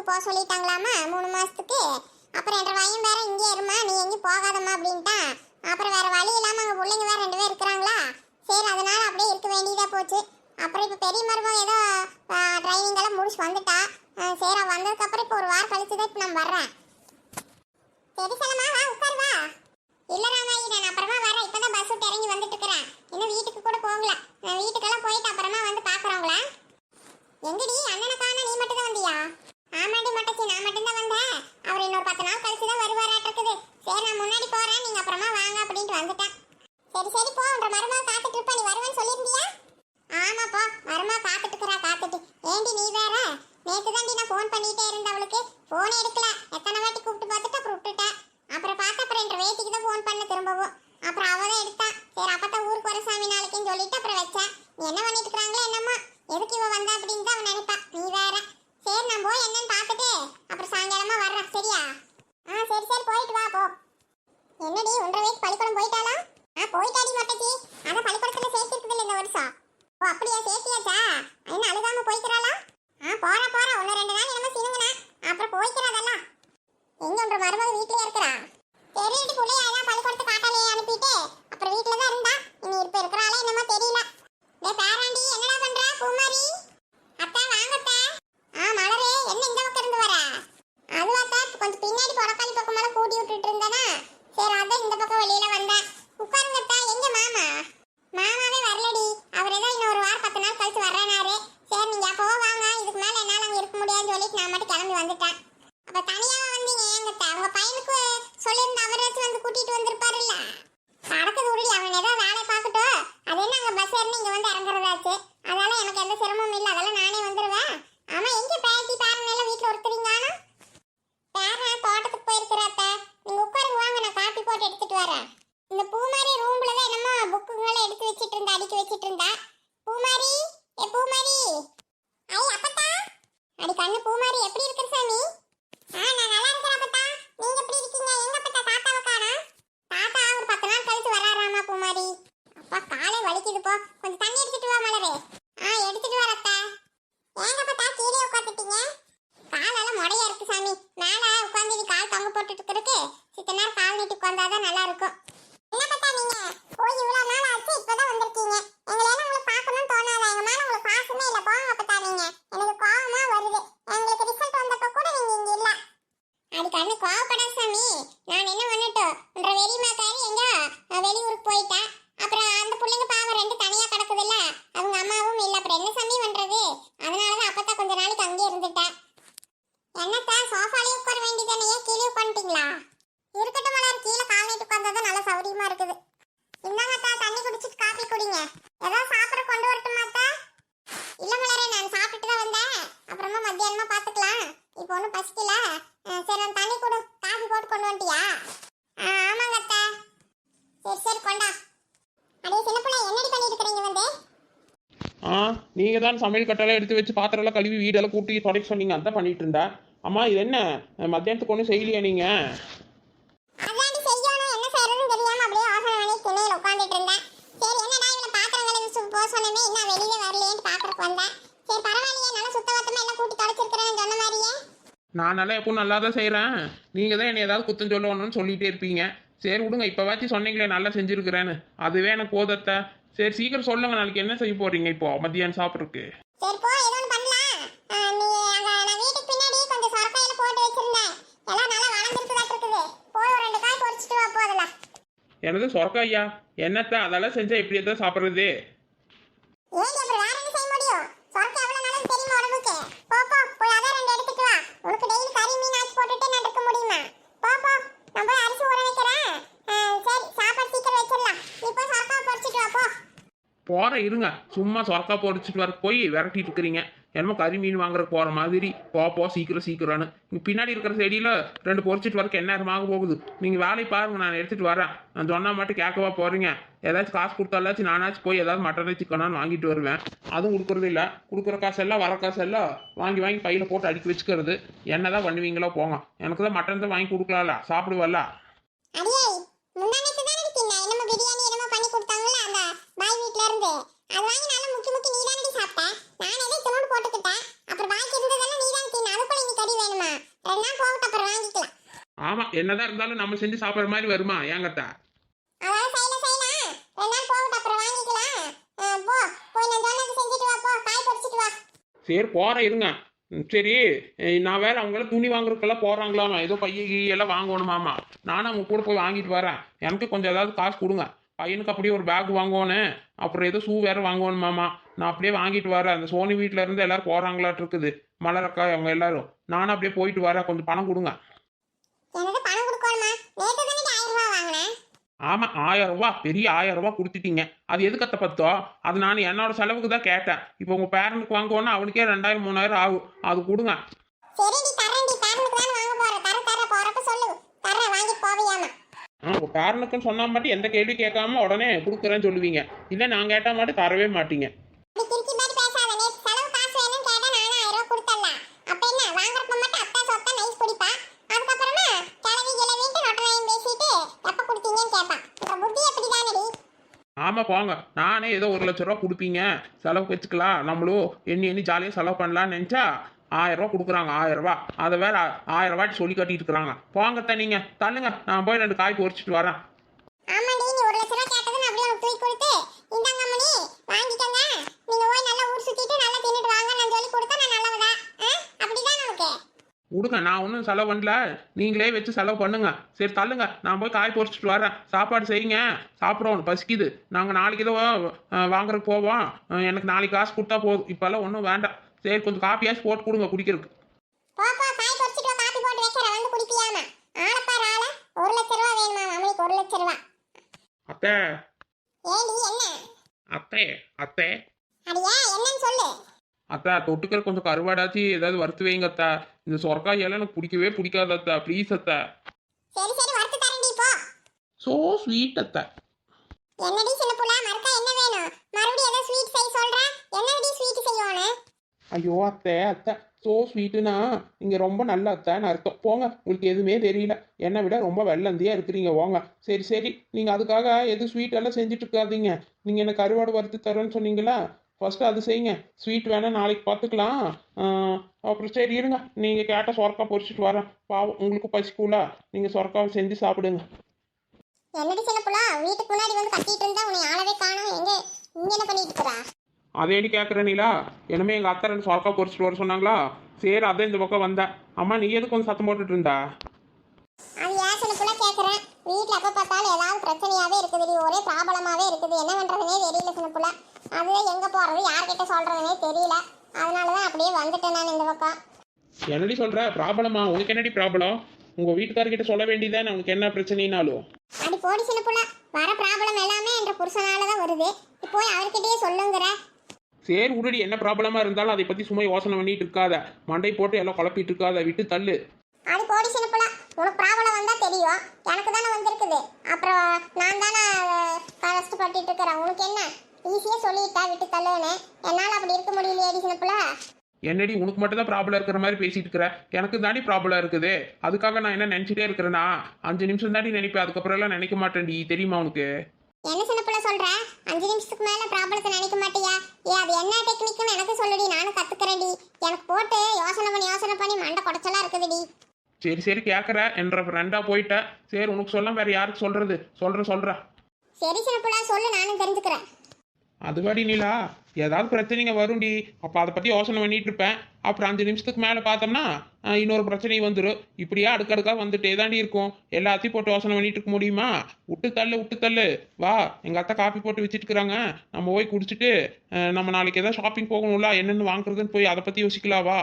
ஏதோ போக சொல்லிட்டாங்களாமா? மூணு மாதத்துக்கு அப்புறம் என்ற பையன் வேற இங்கே இருமா? நீ எங்கேயும் போகாதம்மா அப்படின்ட்டான் அப்புறம் வேற வழி இல்லாமல் அங்க பிள்ளைங்க வேற ரெண்டு பேர் இருக்கிறாங்களா? சரி அதனால அப்படியே இருக்க வேண்டியதாக போச்சு. அப்புறம் இப்போ பெரிய மருமகம் ஏதோ டிரைவிங் எல்லாம் முடிச்சு வந்துட்டா. சரி வந்ததுக்கப்புறம் இப்போ ஒரு வாரம் கழிச்சு தான் இப்போ நான் வர்றேன். சரி செல்லம்மா வா உட்கார் வா. ராமாயி நான் அப்புறமா வரேன் இப்பதான் பஸ் விட்டு இறங்கி வந்துட்டு இருக்கிறேன். இன்னும் வீட்டுக்கு கூட போகல. நான் வீட்டுக்கெல்லாம் போயிட்டு அப்புறமா வந்து பாக்குறவங்களா எங்கடி? அண்ணனை காண நீ மட்டும் தான் வந்தியா? ஆமாடி மட்டச்சி நான் மட்டும்தான் வந்தேன். அவர் இன்னொரு பத்து நாள் கழிச்சு தான் வருவாராட்டிருக்குது சரி நான் முன்னாடி போறேன். நீங்க அப்புறமா வாங்க அப்படின்ட்டு வந்துட்டேன். சரி சரி போ. உன்ற மருமா காத்துட்டு இருப்பா. நீ வருவேன்னு சொல்லியிருந்தியா? ஆமா போ. மருமா காத்துட்டு இருக்கிறா காத்துட்டு. ஏண்டி நீ வேற? நேற்று தாண்டி நான் ஃபோன் பண்ணிட்டே இருந்தேன் அவளுக்கு. ஃபோன் எடுக்கல. எத்தனை வாட்டி கூப்பிட்டு பார்த்துட்டு அப்புறம் விட்டுட்டேன் அப்புறம் பார்த்து அப்புறம் என்ற வேட்டிக்கு தான் ஃபோன் பண்ண திரும்பவும். அப்புறம் அவ தான் எடுத்தா. சரி அப்பதான் ஊருக்கு வர சாமி நாளைக்குன்னு சொல்லிட்டு அப்புறம் வச்சேன். நீ என்ன பண்ணி இருக்கிறாங்களோ என்னம்மா எதுக்கு இவ வந்தா அப்படின்னு தான் அவன் நினைப்பா நீ வேற சரி நான் போய் என்னன்னு பார்த்துட்டு அப்புறம் சாயங்காலமா வர்றேன் சரியா ஆ சரி சரி போயிட்டு வா போ என்னடி ஒன்றரை வயசு பள்ளிக்கூடம் போயிட்டாளா ஆ போயிட்டாடி மட்டச்சி ஆனா பள்ளிக்கூடத்துல சேர்த்திருக்குது இந்த வருஷம் ஓ அப்படியா சேர்த்தியாச்சா என்ன அழுகாம போய்க்கிறாளா ஆ போறா போறா ஒன்னு ரெண்டு நாள் என்னமோ சினுங்கனா அப்புறம் போய்க்கிறாதெல்லாம் எங்க உன்ற மருமக வீட்லயே இருக்கிறா தெரியல புள்ளைய அதான் பள்ளிக்கூடத்து காட்டாலே அனுப்பிட்டு அப்புறம் வீட்ல தான் இருந்தா இனி இப்ப இருக்கிறாளே என்னமோ தெரியல டேய் பேராண்டி என்னடா பண்ற பூமாரி அத்தா வாங்க அத்தா ஆ மலரே என்ன இந்த பக்கம் இருந்து வர அதுவா அத்தா கொஞ்சம் பின்னாடி பொடக்காளி பக்கம் மேல கூட்டி விட்டுட்டு இருந்தேனா சரி அதான் இந்த பக்கம் வெளியில வந்தேன் உட்காருங்கத்தா எங்க மாமா? மாமாவே வரலடி. அவர் ஏதோ இன்னொரு வாரம் பத்து நாள் கழிச்சு வர்றேனாரு. சரி நீங்க அப்போ வாங்க. இதுக்கு மேல என்னால அங்க இருக்க முடியாதுன்னு சொல்லிட்டு நான் மட்டும் கிளம்பி வந்துட்டேன். அப்ப தனியா வந்தீங்க ஏங்கத்தா உங்க பையனுக்கு சொல்லியிருந்த அவராச்சும் வந்து கூட்டிட்டு வந்திருப்பாருல்ல. நடக்குது உருளி. அவன் ஏதோ வேலை பார்க்கட்டும். அது என்ன அங்க பஸ் ஏறி இங்க வந்து இறங்குறதாச்சு. அதனால எனக்கு எந்த சிரமமும் இல்லை அதெல்லாம் நானே வந்துருவேன் ஆமா எங்க பேத்தி பேரன் எல்லாம் வீட்டுல ஒருத்தரிங்கானா பேரன் தோட்டத்துக்கு போயிருக்கிறாத்த நீங்க உட்காருங்க வாங்க நான் காப்பி போட்டு எடுத்துட்டு வரேன் இந்த பூமாரி ரூம்ல தான் என்னமோ புக்குங்களை எடுத்து வச்சிட்டு இருந்தா அடுக்கி வச்சிட்டு இருந்தா பூமாரி ஏ பூமாரி ஐ அப்பத்தா கண்ணு பூ பூமாரி எப்படி இருக்கிற சாமி? ஆ நான் நல்லா இருக்கிறேன் அப்பத்தா நீங்க எப்படி இருக்கீங்க? எங்க அப்பத்தா தாத்தாவை காணா தாத்தா ஒரு பத்து நாள் கழிச்சு வராராமா பூமாரி? அப்பா காலை வலிக்குது போ. கொஞ்சம் தண்ணி எடுத்துட்டு வா மலரே. ஆ எடுத்துட்டு வர அத்தா. ஏங்க அப்பத்தா கீழே உட்காந்துட்டீங்க காலெல்லாம் முடையா இருக்கு சாமி. மேல உட்காந்து கால் தொங்க போட்டுட்டு இருக்கு. சித்த நேரம் கால் நீட்டி உட்காந்தாதான் நல்லா இருக்கும் என்ன பார்த்தா நீங்க போய் இவ்வளவு நாள் ஆச்சு இப்பதான் வந்திருக்கீங்க எங்களை எல்லாம் உங்களை பார்க்கணும்னு தோணாதா எங்க மேல உங்களுக்கு பாசமே இல்ல போங்க பார்த்தா நீங்க எனக்கு கோவமா வருது எங்களுக்கு ரிசல்ட் வந்தப்ப கூட நீங்க இங்க இல்ல அது கண்ணு கோவப்பட சாமி நான் என்ன பண்ணட்டும் உன்ற வெறிமாக்காரி எங்க அஹ், வெளியூருக்கு போயிட்டா அப்புறம் அந்த பிள்ளைங்க பாவம் ரெண்டு தனியா கிடக்குதுல்ல அவங்க அம்மாவும் இல்ல அப்புறம் என்ன சாமி பண்றது அதனாலதான் அப்பதான் கொஞ்ச நாளைக்கு அங்கேயே இருந்துட்டேன் என்னத்தா சோஃபாலே உட்கார வேண்டியதானே ஏன் கீழே உட்காந்துட்டீங்களா இருக்கட்டும் மலர் கீழே கால் நீட்டு உட்கார்ந்தா நல்ல சௌரியமா இருக்குது இந்தாங்கத்தா தண்ணி குடிச்சிட்டு காபி குடிங்க ஏதாவது சாப்பிட கொண்டு வரட்டுமாத்தா இல்ல மலரே நான் சாப்பிட்டுட்டு தான் வந்தேன் அப்புறமா மத்தியானமா பாத்துக்கலாம் இப்போ ஒன்றும் பசிக்கல அஹ் சரி நான் தண்ணி கொடு காபி போட்டு கொண்டு வந்துட்டியா ஆ, ஆமாங்க அத்தா சரி சரி கொண்டா அடே சின்ன பிள்ளை என்னடி பண்ணிட்டு இருக்கிறீங்க வந்து ஆ நீங்கள் தான் சமையல் கட்டெல்லாம் எடுத்து வச்சு பாத்திரம்லாம் கழுவி வீடெல்லாம் கூட்டி தொடக்க சொன்னீங்க அதான் பண்ணிட்டு இருந்தா அம்மா இது என்ன? மத்தியானத்துக்கு ஒன்றும் செய்யலையா வந்தேன். சரி பரவாயில்லையே நல்லா தான் செய்கிறேன் நீங்கள் தான் என்னை ஏதாவது குத்தம் சொல்லணும்னு சொல்லிகிட்டே இருப்பீங்க. சரி விடுங்க இப்போவாச்சும் சொன்னீங்களே நல்லா செஞ்சுருக்கிறேன்னு. அதுவே எனக்கு போதத்த சரி சீக்கிரம் சொல்லுங்க நாளைக்கு என்ன செய்ய போறீங்க இப்போ? மத்தியானம் சாப்பிட்றதுக்கு. சரி போ ஏதோ ஒன்று பண்ணலாம். ஆ, நீ அங்க நான் வீட்டுக்கு பின்னாடி கொஞ்சம் சொரக்காயில போட்டு வச்சிருந்தேன். எல்லாம் நல்லா வளர்ந்துருக்குதாட்டு இருக்குது. போய் ஒரு ரெண்டு காய் பொரிச்சிட்டு வா போதுல எனது சொரக்காய்யா என்னத்த அதெல்லாம் செஞ்சால் எப்படி தான் சாப்பிட்றது? ஏன் அப்புறம் வேற என்ன செய்ய முடியும்? சொரக்காய் எவ்வளவு நல்லது தெரியுமா உடம்புக்கு? போ போ போய் அதான் ரெண்டு எடுத்துட்டு வா. உனக்கு டெய்லி கறி மீன் ஆச்சு போட்டுட்டு நான் இருக்க முடியுமா? போ போ நான் போய் அரிசி ஊற வைக்கிறேன் ஆ, சரி சாப்பாடு சீக்கிரம் வச்சிடலாம் நீ போய் சொரக்காய் பொரிச்சிட்டு வா போ போற இருங்க. சும்மா சொரக்கா பொறிச்சிட்டு வர போய் விரட்டிட்டு இருக்கிறீங்க. என்னமோ கறி மீன் வாங்குற போற மாதிரி. போ போ சீக்கிரம் சீக்கிரம்னு. பின்னாடி இருக்கிற செடியில ரெண்டு பொறிச்சிட்டு வரக்கு என்ன நேரமாக போகுது? நீங்க வேலையை பாருங்க நான் எடுத்துட்டு வரேன். நான் சொன்னா மட்டும் கேட்கவா போறீங்க. ஏதாச்சும் காசு கொடுத்தாலாச்சும் நானாச்சும் போய் ஏதாவது மட்டனே சிக்கனான்னு வாங்கிட்டு வருவேன். அதுவும் கொடுக்கறது இல்லை. கொடுக்குற காசெல்லாம் வர காசெல்லாம் வாங்கி வாங்கி பையில போட்டு அடுக்கி வச்சுக்கிறது. என்னதான் பண்ணுவீங்களோ போங்க. எனக்கு தான் மட்டன் தான் வாங்கி கொடுக்கலாம்ல. சாப்பிடுவல்ல பண்ணி கொடுத்தாங்கல்ல அந்த பாய் வீட்ல இருந்து. அது வாங்கி நல்லா முக்கி முக்கி நீ தானடி சாப்பிட்ட? நான் ஏதோ துணோடு போட்டுக்கிட்டேன். அப்புறம் பாக்கி இருந்ததெல்லாம் நீ தான் தின்ன அதுக்குள்ள நீ கறி வேணுமா? ரெண்டு நாள் போகட்டும் அப்புறம் வாங்கிக்கலாம். ஆமா என்னதான் இருந்தாலும் நம்ம செஞ்சு சாப்பிட்ற மாதிரி வருமா ஏங்கத்தா அதாவது செய்யல செய்யலாம் ரெண்டு நாள் போகட்டும் அப்புறம் வாங்கிக்கலாம். போ. போய் நான் சொன்னது செஞ்சுட்டு வா போ. காய் பறிச்சிட்டு வா. சரி போறேன் இருங்க. சரி. நான் வேற அவங்கள துணி வாங்குறதுக்கெல்லாம் போறாங்களாமா? ஏதோ பைய எல்லாம் வாங்கணுமாமா? நானும் அவங்க கூட போய் வாங்கிட்டு வரேன். எனக்கு கொஞ்சம் ஏதாவது காசு கொடுங்க. பையனுக்கு அப்படியே ஒரு பேக் வாங்கணும் அப்புறம் ஏதோ ஷூ வேற வாங்கணுமாமா நான் அப்படியே வாங்கிட்டு வரேன். அந்த சோனி வீட்ல இருந்து எல்லாரும் போறாங்களாட்டு இருக்குது. மலரக்கா அவங்க எல்லாரும். நானும் அப்படியே போயிட்டு வரேன். கொஞ்சம் பணம் கொடுங்க. தானே ஆயிரம் ஆமா ரூபாய். பெரிய ஆயிரம் ரூபாய் கொடுத்துட்டீங்க. அது எது கத்த பத்தோ? அது நான் என்னோட செலவுக்கு தான் கேட்டேன். இப்போ உங்க பேரனுக்கு வாங்குவோன்னா அவனுக்கே ரெண்டாயிரம் மூணாயிரம் ஆகும். அது கொடுங்க சரிடி தரேன்டி பேரனுக்கு தான் வாங்க போறேன் தர தர போறப்ப சொல்லு தரேன் வாங்கிட்டு போவியாமா உங்க பேரனுக்குன்னு சொன்னா மட்டும் எந்த கேள்வி கேட்காம உடனே கொடுக்குறேன்னு சொல்லுவீங்க. இல்லை நான் கேட்டால் மட்டும் தரவே மாட்டீங்க. செலவு ஆமா போங்க. நானே ஏதோ ஒரு லட்ச ரூபா கொடுப்பீங்க. செலவுக்கு வச்சுக்கலாம். நம்மளும் எண்ணி எண்ணி ஜாலியாக செலவு பண்ணலாம்னு நினச்சா ஆயிரம் ரூபா கொடுக்குறாங்க ஆயிரம் ரூபா அதை வேற ஆயிரம் ரூபாய்க்கு சொல்லி கட்டிட்டு இருக்கிறாங்க. போங்க நீங்க. தள்ளுங்க. நான் போய் ரெண்டு காய் பொரிச்சிட்டு வரேன். ஆமாடி நீ ஒரு லட்ச ரூபா கேட்டதுன்னு அப்படியே உனக்கு தூக்கி கொடுத்து இந்தாங்க மணி வாங்கிக்கங்க. நீங்க போய் நல்லா ஊர் சுத்திட்டு நல்லா தின்னுட்டு வாங்க. நான் சொல்லி கொடுத்தா நான் நல்லவதா? அப்படிதான் விடுங்க நான் ஒன்றும் செலவு பண்ணல. நீங்களே வச்சு செலவு பண்ணுங்க. சரி தள்ளுங்க. நான் போய் காய் பொரிச்சிட்டு வரேன். சாப்பாடு செய்யுங்க. சாப்பிடணும் பசிக்குது. நாங்கள் நாளைக்கு ஏதோ வாங்குறதுக்கு போவோம். எனக்கு நாளைக்கு காசு கொடுத்தா போதும். இப்போல்லாம் ஒன்றும் வேண்டாம். சரி கொஞ்சம் காப்பியாச்சும் போட்டு கொடுங்க குடிக்கிறதுக்கு. போ போ காய் பறிச்சிட்டு காப்பி போட்டு வைக்கிறேன் வந்து குடிப்பியாமா? ஆளப்பார் ஆள. ஒரு லட்ச ரூபா வேணுமா அவனுக்கு ஒரு லட்ச ரூபா? அத்தை. ஏண்டி என்ன? அத்தை அத்தை. அடியா என்னன்னு சொல்லு. அத்தா தொட்டுக்கிற கொஞ்சம் கருவாடாச்சு ஏதாவது வறுத்து வைங்க அத்தா. இந்த சொரக்காய் எல்லாம் எனக்கு பிடிக்கவே பிடிக்காது அத்தா. ப்ளீஸ் அத்தா. சரி சரி வறுத்து தரேன்டி போ. ஸோ ஸ்வீட் அத்தா. என்னடி சின்ன புள்ள? மறுக்கா என்ன வேணும்? மறுபடியும் ஏதோ ஸ்வீட் செய்ய சொல்ற? என்னடி ஸ்வீட் செய்யணும் ஐயோ அத்தை அத்தை. ஸோ ஸ்வீட்டுனா நீங்கள் ரொம்ப நல்ல அத்தைன்னு அர்த்தம். போங்க உங்களுக்கு எதுவுமே தெரியல. என்னை விட ரொம்ப வெள்ளந்தியாக இருக்கிறீங்க போங்க. சரி சரி. நீங்கள் அதுக்காக எது ஸ்வீட் எல்லாம் செஞ்சுட்டு இருக்காதீங்க. நீங்கள் எனக்கு கருவாடு வறுத்து தரேன்னு சொன்னீங்களா? ஃபஸ்ட்டு அது செய்யுங்க. ஸ்வீட் வேணால் நாளைக்கு பார்த்துக்கலாம் அப்புறம் சரி இருங்க. நீங்கள் கேட்ட சொரக்கா பொரிச்சிட்டு வரேன். பாவம் உங்களுக்கு பசிக்கூல நீங்கள் சொரக்காவை செஞ்சு சாப்பிடுங்க. என்னடி சின்ன புள்ளா? வீட்டுக்கு முன்னாடி வந்து கத்திட்டு இருந்தா உன்னை ஆளவே காணும். எங்க இங்க என்ன பண்ணிட்டு இருக்கா அதேடி கேட்குறேனீங்களா என்னமே எங்கள் அத்தை ரெண்டு சொரக்கா பொரிச்சிட்டு வர சொன்னாங்களா? சரி அதான் இந்த பக்கம் வந்தேன் அம்மா நீ எதுக்கு கொஞ்சம் சத்தம் போட்டுட்டு இருந்தா? அது புள்ள கேக்குறேன். வீட்ல எப்ப பார்த்தாலும் ஏதாவது பிரச்சனையாவே இருக்குதுடி. ஒரே ப்ராப்ளமாவே இருக்குது. என்ன பண்றதுனே தெரியல சின்ன புள்ள. அதுதான் எங்க போறது யார்கிட்ட சொல்றதுனே தெரியல. அதனாலதான் அப்படியே வந்துட்டேன் நான் இந்த பக்கம். என்னடி சொல்ற? ப்ராப்ளமா உனக்கு என்னடி ப்ராப்ளம் உங்க வீட்டுக்காரர்கிட்ட சொல்ல வேண்டியதானே உனக்கு என்ன பிரச்சனைனாலும். அடி போடி சின்ன புள்ள. வர ப்ராப்ளம் எல்லாமே என்ற புருஷனால தான் வருது. போய் அவர்கிட்டயே சொல்லுங்கிற. சரி உடடி என்ன ப்ராப்ளமா இருந்தாலும் அதை பத்தி சும்மா யோசனை பண்ணிட்டு இருக்காத. மண்டை போட்டு எல்லாம் குழப்பிட்டு இருக்காத விட்டு தள்ளு. அது போடி சின்ன புள்ள உனக்கு ப்ராப்ளம் வந்தா தெரியும். எனக்கு தானே வந்திருக்குது. அப்புறம் நான் தானே கஷ்டப்பட்டுட்டு இருக்கிறேன். உனக்கு என்ன? ஈஸியா சொல்லிட்டா விட்டு தள்ளுன்னு. என்னால அப்படி இருக்க முடியலையே சின்ன புள்ள என்னடி உனக்கு மட்டும் தான் ப்ராப்ளம் இருக்கிற மாதிரி பேசிட்டு இருக்கிற? எனக்கு தாண்டி ப்ராப்ளம் இருக்குது. அதுக்காக நான் என்ன நினைச்சிட்டே இருக்கிறேன்னா அஞ்சு நிமிஷம் தாண்டி நினைப்பேன். அதுக்கப்புறம் எல்லாம் நினைக்க மாட்டேன்டி. தெரியுமா உனக்கு? என்ன சின்ன புள்ள சொல்ற? அஞ்சு நிமிஷத்துக்கு மேல ப்ராப்ளத்தை நினைக்க மாட்டியா? ஏ அது என்ன டெக்னிக்னு எனக்கு சொல்லுடி நானும் கத்துக்கிறேன்டி. எனக்கு போட்டு யோசனை பண்ணி யோசனை பண்ணி மண்டை குடைச்சலா இருக்குதுடி. சரி சரி கேட்குற என்ற ஃப்ரெண்டாக போயிட்ட. சரி உனக்கு சொல்ல வேற யாருக்கு சொல்றது? சொல்ற சொல்ற. சரி சின்ன புள்ள சொல்லு நானும் தெரிஞ்சுக்கிறேன். அதுவாடி நிலா ஏதாவது பிரச்சனைங்க வரும்டி. அப்போ அதை பற்றி யோசனை பண்ணிட்டு இருப்பேன் அப்புறம் அஞ்சு நிமிஷத்துக்கு மேலே பார்த்தோம்னா இன்னொரு பிரச்சனை வந்துடும் இப்படியே அடுக்கடுக்கா வந்துட்டே தாண்டி இருக்கும். எல்லாத்தையும் போட்டு யோசனை பண்ணிட்டு இருக்க முடியுமா? விட்டு தள்ளு விட்டு தள்ளு. வா எங்கள் அத்தை காப்பி போட்டு வச்சுட்டுக்கிறாங்க நம்ம போய் குடிச்சிட்டு நம்ம நாளைக்கு ஏதாவது ஷாப்பிங் போகணும்ல என்னென்னு வாங்குறதுன்னு போய் அதை பற்றி யோசிக்கலாம் வா.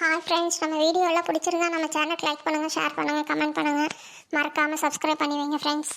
ஹாய் ஃப்ரெண்ட்ஸ் நம்ம வீடியோ எல்லாம் பிடிச்சிருந்தா நம்ம சேனலுக்கு லைக் பண்ணுங்கள் ஷேர் பண்ணுங்கள் கமெண்ட் பண்ணுங்கள் மறக்காமல் சப்ஸ்கிரைப் பண்ணி வைங்க ஃப்ரெண்ட்ஸ்